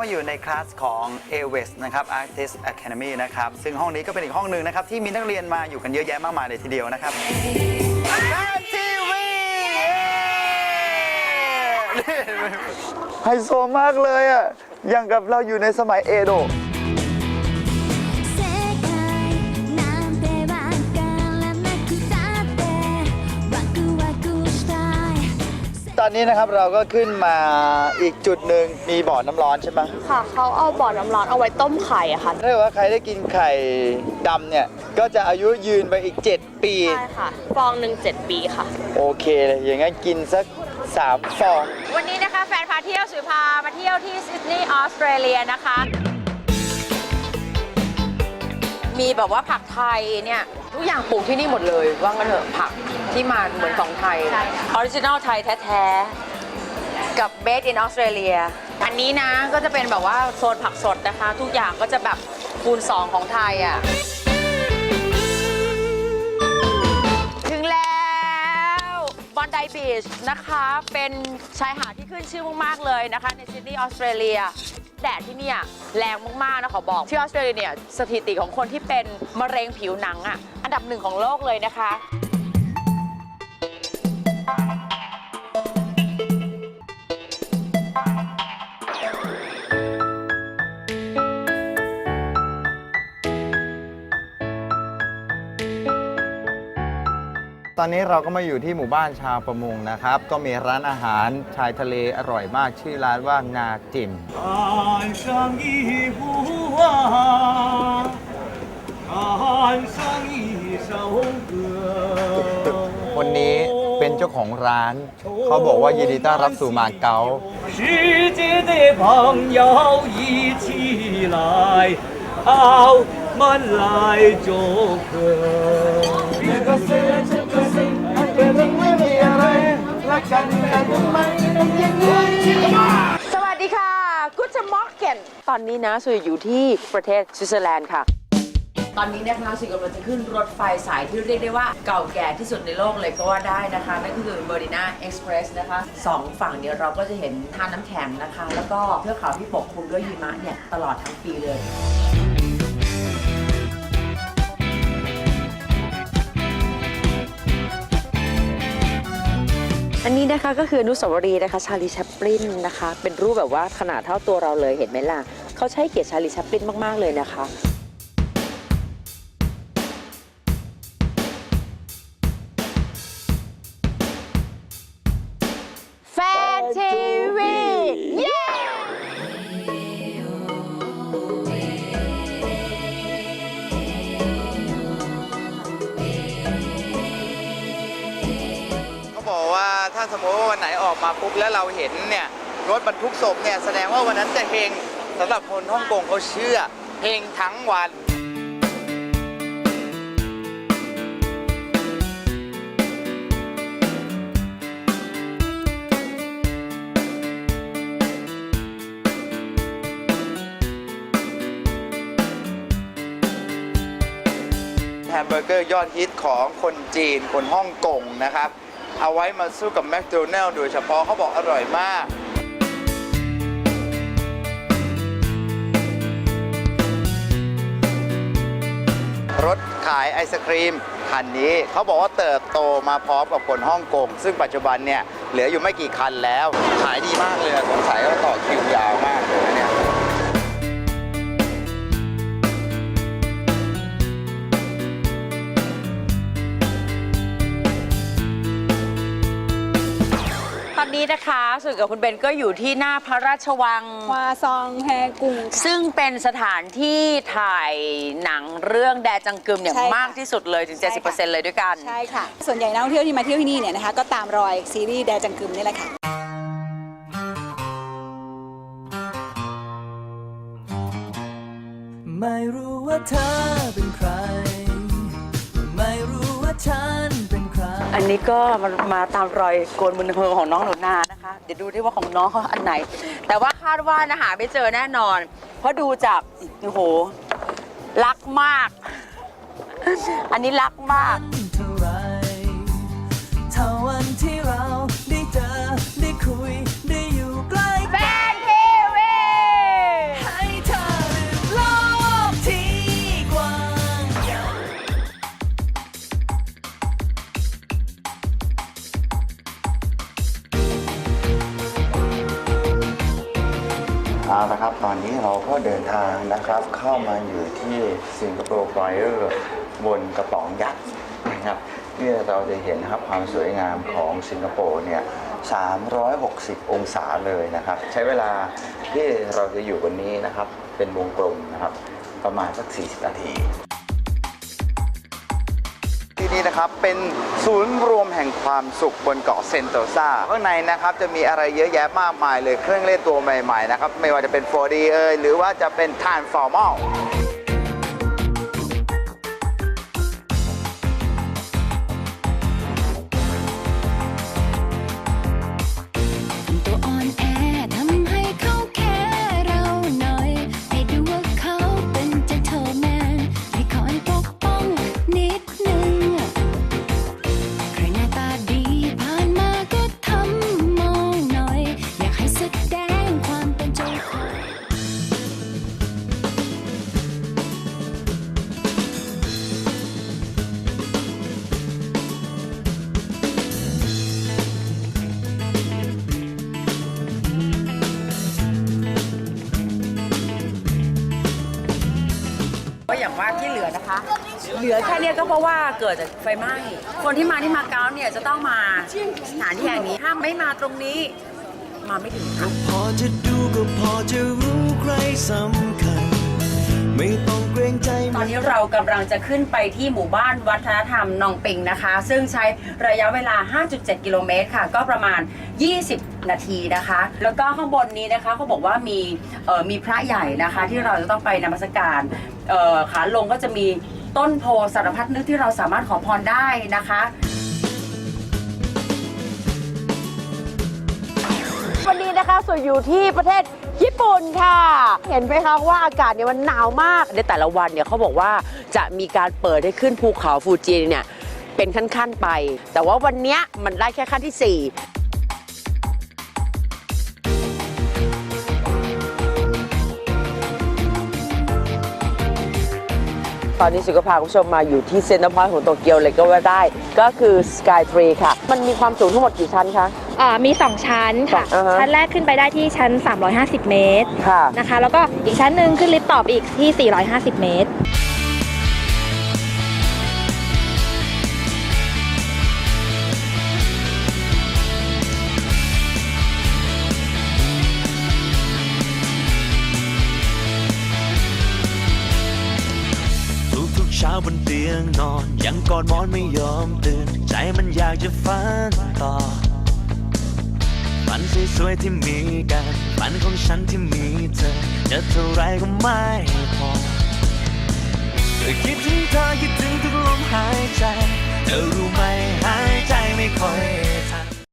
มาอยู่ในคลาสของ a w e s นะครับ Artist Academy นะครับ ซึ่งห้องนี้ก็เป็นอีกห้องหนึ่งนะครับ ที่มีนักเรียนมาอยู่กันเยอะแยะมากมายเลยทีเดียวนะครับแฟนทีวีไฮโซมากเลยอะอย่างกับเราอยู่ในสมัยเอโดะ อนนี้นะครับเราก็ขึ้นมาอีกจุดหนึ่งมีบ่อน้ำร้อนใช่ไหมค่ะเขาเอาบ่อน้ำร้อนเอาไว้ต้มไข่อะค่ะ ถ้าเกิดว่าใครได้กินไข่ดำเนี่ย ก็จะอายุยืนไปอีก 7 ปี ใช่ค่ะ ฟองหนึ่งเจ็ดปีค่ะ โอเคเลยอย่างงั้นกินสัก3ฟอง วันนี้นะคะแฟนพาเที่ยวสุยพามาเที่ยวที่ซิดนีย์ออสเตรเลียนะคะ มีแบบว่าผักไทยเนี่ยทุกอย่างปลูกที่นี่หมดเลย ว่างั้นเถอะผักที่มาเหมือนของไทยออริจินอลไทยแท้ๆ กับ Made in Australia อันนี้นะก็จะเป็นแบบว่าโซนผักสดนะคะ ทุกอย่างก็จะแบบคูณ 2 ของไทยอะถึงแล้วบอนไดบีชนะคะ เป็นชายหาดที่ขึ้นชื่อมาก ๆ เลยนะคะ ในซิดนีย์ออสเตรเลีย แดดที่เนี่ยแรงมากๆนะขอบอกที่ออสเตรเลียเนี่ยสถิติของคนที่เป็นมะเร็งผิวหนังอะอันดับหนึ่งของโลกเลยนะคะ ตอนนี้เราก็มาอยู่ที่หมู่บ้านชาวประมงนะครับ ก็มีร้านอาหารชายทะเลอร่อยมากชื่อร้านว่านาจิมวันนี้เป็นเจ้าของร้าน เขาบอกว่ายินดีต้อนรับสู่มาเก๊าเอามันลายโจกเกอ สวัสดีค่ะกุชมอกเกนตอนนี้นะสุยอยู่ที่ประเทศสวิตเซอร์แลนด์ค่ะ ตอนนี้นะคะสุยกำลังจะขึ้นรถไฟสายที่เรียกได้ว่าเก่าแก่ที่สุดในโลกเลยก็ว่าได้นะคะ นั่นก็คือเบอร์ดินาเอ็กซ์เพรสนะคะสองฝั่งเนี่ยเราก็จะเห็นท่าน้ำแข็งนะคะ แล้วก็เทือกเขาที่ปกคลุมด้วยหิมะเนี่ยตลอดทั้งปีเลย อันนี้นะคะก็คืออนุสาวรีย์นะคะชาลีแชปลินนะคะ เป็นรูปแบบว่าขนาดเท่าตัวเราเลยเห็นไหมล่ะเขาใช้เกียรติชาลีแชปลินมาก ๆ เลยนะคะแฟนที ว่าวันไหนออกมาปุ๊บแล้วเราเห็นเนี่ยรถบรรทุกศพเนี่ยแสดงว่าวันนั้นจะเฮงสำหรับคนฮ่องกงเขาเชื่อเฮงทั้งวันแฮมเบอร์เกอร์ยอดฮิตของคนจีนคนฮ่องกงนะครับ เอาไว้มาสู้กับแมคโดนัลล์โดยเฉพาะเขาบอกอร่อยมาก รถขายไอศครีมคันนี้เขาบอกว่าเติบโตมาพร้อมกับคนฮ่องกง ซึ่งปัจจุบันเนี่ยเหลืออยู่ไม่กี่คันแล้ว ขายดีมากเลยสงสัยว่าต่อคิวยาวมากเลย นะเนี่ยตอนนี้นะคะสุดกับคุณเบนก็อยู่ที่หน้าพระราชวังฮวาซองแฮกุงค่ะ ซึ่งเป็นสถานที่ถ่ายหนังเรื่องแดจังกึมเนี่ยใช่ค่ะมากที่สุดเลยถึง ใช่ค่ะ 70%เลยด้วยกัน ใช่ค่ะ ส่วนใหญ่นักท่องเที่ยวที่มาเที่ยวที่นี่เนี่ยนะคะ ก็ตามรอยซีรีส์แดจังกึมนี่แหละค่ะ ไม่รู้ว่าเธอเป็นใคร ไม่รู้ว่าฉันเป็นใคร อันนี้ก็มามาตามรอยโกนมุนเฮอของน้องหนูนานะคะ เดี๋ยวดูที่ว่าของน้องเขาอันไหน แต่ว่าคาดว่านะหาไม่เจอแน่นอน เพราะดูจากโอ้โหรักมาก อันนี้รักมาก เอานะครับ ตอนนี้เราก็เดินทางนะครับ เข้ามาอยู่ที่สิงคโปร์ไฟเออร์บนกระป๋องยักษ์นะครับนี่เราจะเห็นนะครับความสวยงามของสิงคโปร์เนี่ย 360 องศาเลยนะครับ ใช้เวลาที่เราจะอยู่บนนี้นะครับ เป็นวงกลมนะครับ ประมาณสัก 40 นาที ที่นี่นะครับเป็นศูนย์รวมแห่งความสุขบนเกาะเซนโตซาข้างในนะครับจะมีอะไรเยอะแยะมากมายเลยเครื่องเล่นตัวใหม่ๆนะครับไม่ว่าจะเป็น 4D เอ่ยหรือว่าจะเป็น Transformal อย่างว่าที่เหลือนะคะ เหลือแค่เนี้ยก็เพราะว่าเกิดจากไฟไหม้ คนที่มาที่มาเก๊าเนี่ยจะต้องมาสถานที่แห่งนี้ถ้าไม่มาตรงนี้ มาไม่ถึงค่ะ พอจะดูก็พอจะรู้ใครสำคัญ ตองใจตอนนี้เรากำลังจะขึ้นไปที่หมู่บ้านวัฒนธรรมนองปิงนะคะ ซึ่งใช้ระยะเวลา 5.7 กิโลเมตรค่ะ ก็ประมาณ 20 นาทีนะคะ แล้วก็ข้างบนนี้นะคะเขาบอกว่ามีมีพระใหญ่นะคะ ที่เราจะต้องไปนมัสการขาลงก็จะมีต้นโพสารพัดนึกที่เราสามารถขอพรได้นะคะวันนี้นะคะสวยอยู่ที่ประเทศ ญี่ปุ่นค่ะ เห็นไหมคะว่าอากาศเนี่ยมันหนาวมาก ในแต่ละวันเนี่ยเขาบอกว่าจะมีการเปิดให้ขึ้นภูเขาฟูจิเนี่ยเป็นขั้นๆไป แต่ว่าวันเนี้ยมันได้แค่ขั้นที่ 4ตอนนี้สุขพาคุณผู้ชมมาอยู่ที่เซ็นทรัลพอยต์ของโตเกียวเลยก็ว่าได้ ก็คือ Sky Tree ค่ะ มันมีความสูงทั้งหมดกี่ชั้นคะ อ่ามี 2 ชั้นค่ะ อ่าฮะ ชั้นแรกขึ้นไปได้ที่ชั้น 350 เมตรค่ะ นะคะ แล้วก็อีกชั้นหนึ่งขึ้นลิฟต์ต่อไปอีกที่ 450 เมตร ทุกๆเช้าบนเตียงนอน ยังกอดหมอนไม่ยอมตื่น ใจมันอยากจะฝันต่อฝัน สวยๆที่มีกันฝันของฉันที่มีเธอจะเท่าไรก็ไม่พอเธอคิดถึงเธอคิดถึงทุกลมหายใจเธอรู้ไหมหายใจไม่ค่อย